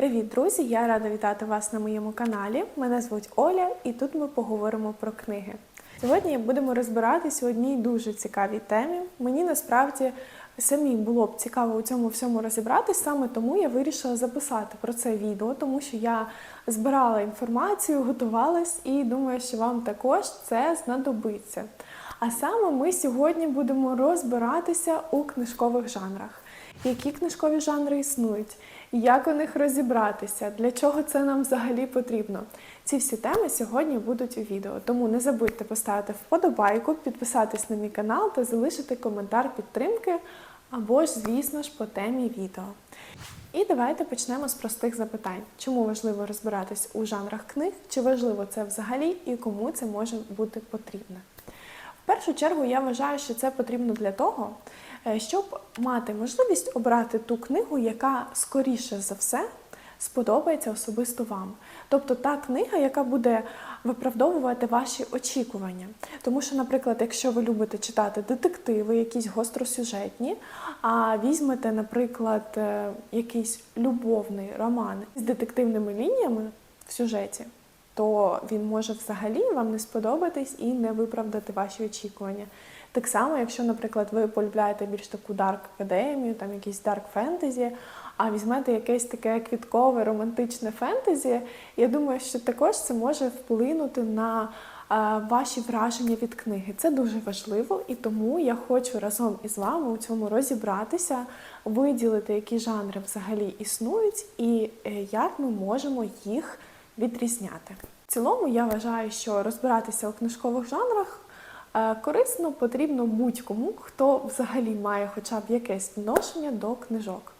Привіт, друзі! Я рада вітати вас на моєму каналі. Мене звуть Оля, і тут ми поговоримо про книги. Сьогодні будемо розбиратись у одній дуже цікавій темі. Мені насправді самі було б цікаво у цьому всьому розібратись, саме тому я вирішила записати про це відео, тому що я збирала інформацію, готувалась і думаю, що вам також це знадобиться. А саме ми сьогодні будемо розбиратися у книжкових жанрах. Які книжкові жанри існують, як у них розібратися, для чого це нам взагалі потрібно. Ці всі теми сьогодні будуть у відео. Тому не забудьте поставити вподобайку, підписатись на мій канал та залишити коментар підтримки або ж, звісно ж, по темі відео. І давайте почнемо з простих запитань: чому важливо розбиратись у жанрах книг, чи важливо це взагалі і кому це може бути потрібно. В першу чергу я вважаю, що це потрібно для того, щоб мати можливість обрати ту книгу, яка скоріше за все сподобається особисто вам. Тобто та книга, яка буде виправдовувати ваші очікування. Тому що, наприклад, якщо ви любите читати детективи, якісь гостросюжетні, а візьмете, наприклад, е, якийсь любовний роман з детективними лініями в сюжеті, то він може взагалі вам не сподобатись і не виправдати ваші очікування. Так само, якщо, наприклад, ви полюбляєте більш таку дарк академію, там якийсь дарк фентезі, а візьмете якесь таке квіткове романтичне фентезі, я думаю, що також це може вплинути на а, ваші враження від книги. Це дуже важливо, і тому я хочу разом із вами у цьому розібратися, виділити, які жанри взагалі існують, і е, як ми можемо їх відрізняти. В цілому я вважаю, що розбиратися у книжкових жанрах е, корисно потрібно будь-кому, хто взагалі має хоча б якесь відношення до книжок.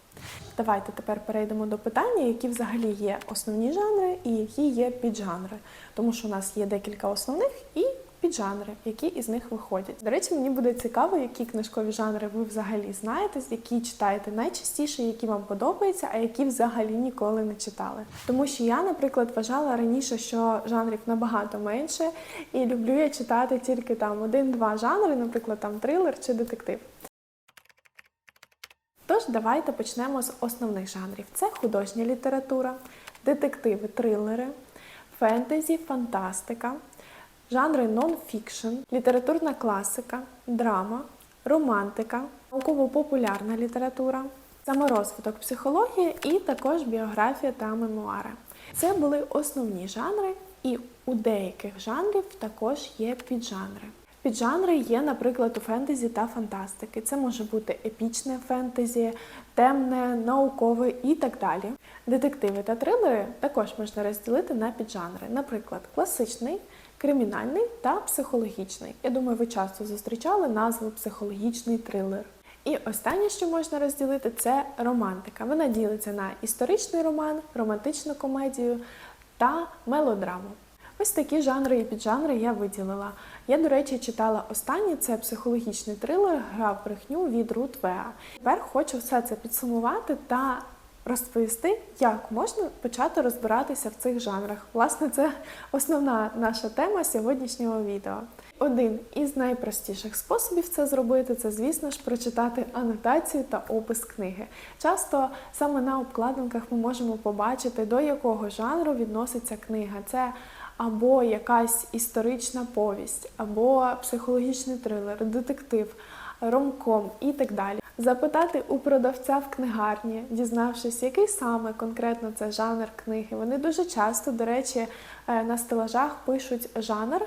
Давайте тепер перейдемо до питання, які взагалі є основні жанри і які є піджанри. Тому що у нас є декілька основних і піджанри, які із них виходять. До речі, мені буде цікаво, які книжкові жанри ви взагалі знаєте, які читаєте найчастіше, які вам подобаються, а які взагалі ніколи не читали. Тому що я, наприклад, вважала раніше, що жанрів набагато менше, і люблю я читати тільки там один-два жанри, наприклад, там трилер чи детектив. Тож давайте почнемо з основних жанрів: це художня література, детективи, трилери, фентезі, фантастика, жанри нон-фікшн, літературна класика, драма, романтика, науково-популярна література, саморозвиток психології і також біографія та мемуари. Це були основні жанри, і у деяких жанрів також є піджанри. Піджанри є, наприклад, у фентезі та фантастики. Це може бути епічне фентезі, темне, наукове і так далі. Детективи та трилери також можна розділити на піджанри, наприклад, класичний, кримінальний та психологічний. Я думаю, ви часто зустрічали назву психологічний трилер. І останнє, що можна розділити, це романтика. Вона ділиться на історичний роман, романтичну комедію та мелодраму. Ось такі жанри і піджанри я виділила. Я, до речі, читала останній це психологічний трилер Гра в брехню від Рут Веа. Тепер хочу все це підсумувати та розповісти, як можна почати розбиратися в цих жанрах. Власне, це основна наша тема сьогоднішнього відео. Один із найпростіших способів це зробити це, звісно ж, прочитати анотацію та опис книги. Часто саме на обкладинках ми можемо побачити, до якого жанру відноситься книга. Це або якась історична повість, або психологічний трилер, детектив, ромком і так далі. Запитати у продавця в книгарні, дізнавшись, який саме конкретно це жанр книги. Вони дуже часто, до речі, на стелажах пишуть жанр,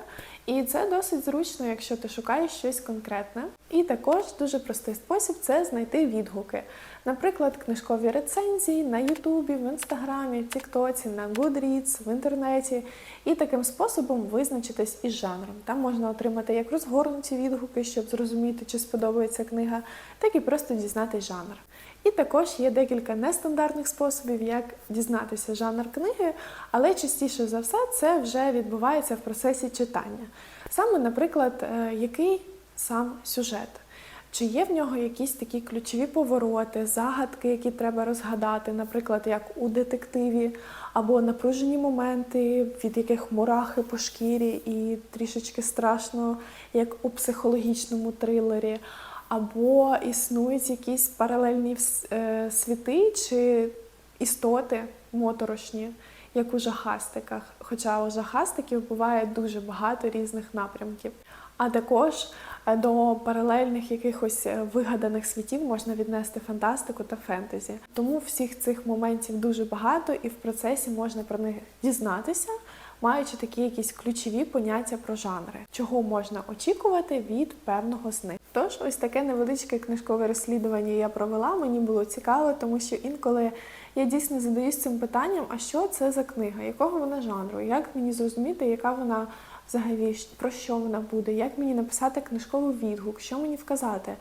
і це досить зручно, якщо ти шукаєш щось конкретне. І також дуже простий спосіб це знайти відгуки. Наприклад, книжкові рецензії на Ютубі, в Інстаграмі, в Тіктоці, на Goodreads, в інтернеті. І таким способом визначитись із жанром. Там можна отримати як розгорнуті відгуки, щоб зрозуміти, чи сподобається книга, так і просто дізнатись жанр. І також є декілька нестандартних способів, як дізнатися жанр книги, але частіше за все це вже відбувається в процесі читання. Саме, наприклад, е, який сам сюжет. Чи є в нього якісь такі ключові повороти, загадки, які треба розгадати, наприклад, як у детективі, або напружені моменти, від яких мурахи по шкірі і трішечки страшно, як у психологічному трилері, або існують якісь паралельні е, світи чи істоти, моторошні, як у жахастиках. Хоча у жахастиків буває дуже багато різних напрямків. А також е, до паралельних якихось е, вигаданих світів можна віднести фантастику та фентезі. Тому всіх цих моментів дуже багато, і в процесі можна про них дізнатися, маючи такі якісь ключові поняття про жанри, чого можна очікувати від певного з них. Тож, ось таке невеличке книжкове розслідування я провела. Мені було цікаво, тому що інколи я дійсно задаюсь цим питанням: а що це за книга, якого вона жанру? Як мені зрозуміти, яка вона взагалі про що вона буде? Як мені написати книжковий відгук? Що мені вказати?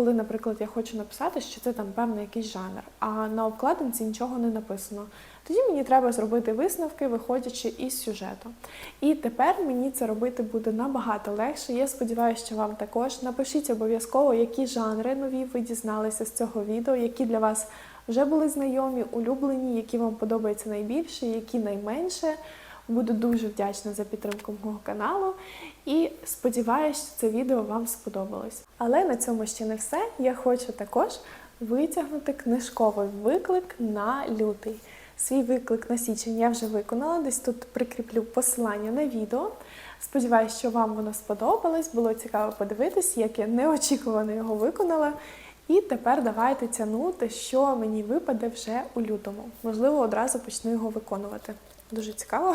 Коли, наприклад, я хочу написати, що це там певний якийсь жанр, а на обкладинці нічого не написано. Тоді мені треба зробити висновки, виходячи із сюжету. І тепер мені це робити буде набагато легше. Я сподіваюся, що вам також. Напишіть обов'язково, які жанри нові ви дізналися з цього відео, які для вас вже були знайомі, улюблені, які вам подобаються найбільше, які найменше. Буду дуже вдячна за підтримку мого каналу і сподіваюся, що це відео вам сподобалось. Але на цьому ще не все. Я хочу також витягнути книжковий виклик на лютий. Свій виклик на січень я вже виконала. Десь тут прикріплю посилання на відео. Сподіваюсь, що вам воно сподобалось. Було цікаво подивитись, як я неочікувано його виконала. І тепер давайте тягнути, що мені випаде вже у лютому. Можливо, одразу почну його виконувати. Дуже цікаво,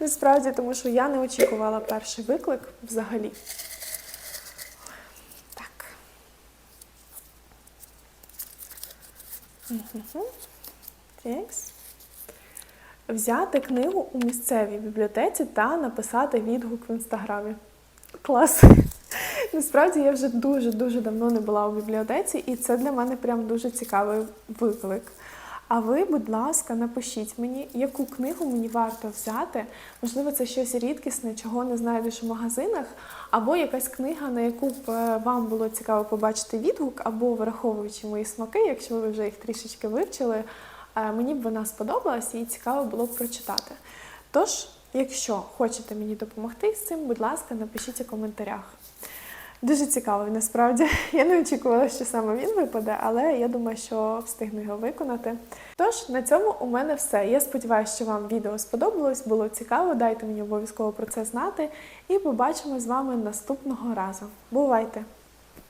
насправді, тому що я не очікувала перший виклик взагалі. Так. Взяти книгу у місцевій бібліотеці та написати відгук в інстаграмі. Клас! Насправді я вже дуже-дуже давно не була у бібліотеці, і це для мене прям дуже цікавий виклик. А ви, будь ласка, напишіть мені, яку книгу мені варто взяти. Можливо, це щось рідкісне, чого не знайдеш у магазинах, або якась книга, на яку б е, вам було цікаво побачити відгук, або враховуючи мої смаки, якщо ви вже їх трішечки вивчили, е, мені б вона сподобалась і цікаво було б прочитати. Тож, якщо хочете мені допомогти з цим, будь ласка, напишіть у коментарях. Дуже цікавий, насправді. Я не очікувала, що саме він випаде, але я думаю, що встигну його виконати. Тож, на цьому у мене все. Я сподіваюся, що вам відео сподобалось, було цікаво. Дайте мені обов'язково про це знати. І побачимо з вами наступного разу. Бувайте!